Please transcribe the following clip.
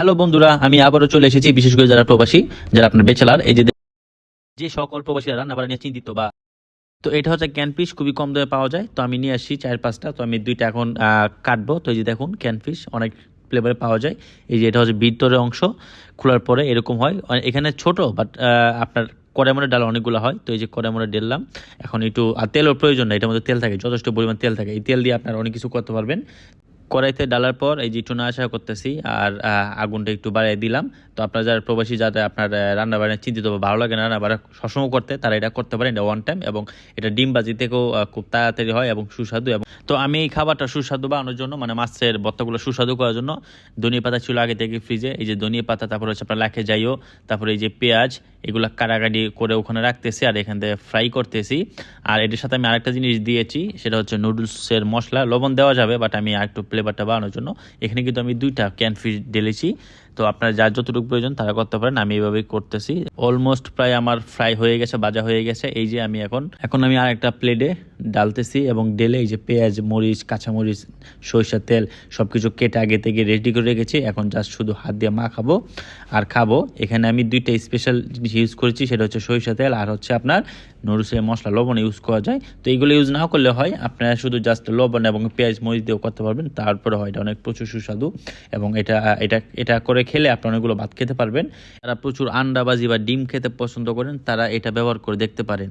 Hello বন্ধুরা, আমি আবারও চলে এসেছি, বিশেষ করে যারা প্রবাসী, যারা আপনার বেচেলার, এই যে যে সকল প্রবাসীরা রান্না বান্না নিয়ে চিন্তিত বা তো এটা হচ্ছে ক্যান ফিশ খুবই কম দামে পাওয়া যায়। তো আমি নিয়ে আসছি চার পাঁচটা, তো আমি দুইটা এখন কাটবো। তো এই যে দেখুন ক্যান ফিশ অনেক ফ্লেভারে পাওয়া যায়। এই যে এটা হচ্ছে ভিতরের অংশ, খোলার পরে এরকম হয়। এখানে ছোট বাট আপনার কড়াইমনের ডাল অনেকগুলো হয়। তো এই যে কড়াইমনের ডেললাম এখন একটু, আর তেলের প্রয়োজন নেই এটার মধ্যে তেল থাকে, যথেষ্ট পরিমাণ তেল থাকে। এই তেল দিয়ে আপনার অনেক কিছু করতে পারবেন। কড়াইতে ডালার পর এই যে একটু নাড়াচাড়া করতেছি আর আগুনটা একটু বাড়িয়ে দিলাম। তো আপনারা যারা প্রবাসী যারা আপনার আহ, রান্না বান্না চিন্তিত বা ভালো লাগে না রান্না বান্না সবসময় করতে তারা এটা করতে পারেন। এটা ওয়ান টাইম এবং এটা ডিম বাজি থেকেও খুব তাড়াতাড়ি হয় এবং সুস্বাদু এবং তো আমি এই খাবারটা সুস্বাদু বানানোর জন্য মানে মাছের ভর্তাগুলো সুস্বাদু করার জন্য ধনিয়া পাতা ছিল আগে থেকে ফ্রিজে এই যে ধনিয়া পাতা তারপর হচ্ছে আপনার লাখে যাইও তারপরে এই যে পেঁয়াজ এগুলো কাটাকাটি করে ওখানে রাখতেছি আর এখান থেকে ফ্রাই করতেছি। আর এটির সাথে আমি আরেকটা জিনিস দিয়েছি, সেটা হচ্ছে নুডলসের মশলা। লবণ দেওয়া যাবে বাট আমি আরেকটু ফ্লেভারটা বানানোর জন্য। এখানে কিন্তু আমি দুইটা ক্যান ঢেলেছি। তো আপনার যার যতটুকু প্রয়োজন তারা করতে পারেন। আমি এইভাবেই করতেছি। অলমোস্ট প্রায় আমার ফ্রাই হয়ে গেছে, ভাজা হয়ে গেছে। এই যে আমি এখন এখন আমি আর একটা প্লেটে ডালতেছি এবং ডেলে এই যে পেঁয়াজ, মরিচ, কাঁচামরিচ সরিষার তেল সব কিছু কেটে আগে থেকে রেডি করে রেখেছি। এখন জাস্ট শুধু হাত দিয়ে মাখাবো আর খাব। এখানে আমি দুইটা স্পেশাল জিনিস ইউজ করেছি, সেটা হচ্ছে সরিষা তেল আর হচ্ছে আপনার নুডলসের মশলা লবণ ইউজ করা যায়। তো এইগুলো ইউজ না করলে হয়, আপনারা শুধু জাস্ট লবণ এবং পেঁয়াজ, মরিচ দিয়েও করতে পারবেন। তারপরে হয় এটা অনেক প্রচুর সুস্বাদু এবং এটা এটা এটা করে খেলে আপনি অনেকগুলো ভাত খেতে পারবেন। যারা প্রচুর আন্ডাবাজি বা ডিম খেতে পছন্দ করেন, তারা এটা ব্যবহার করে দেখতে পারেন।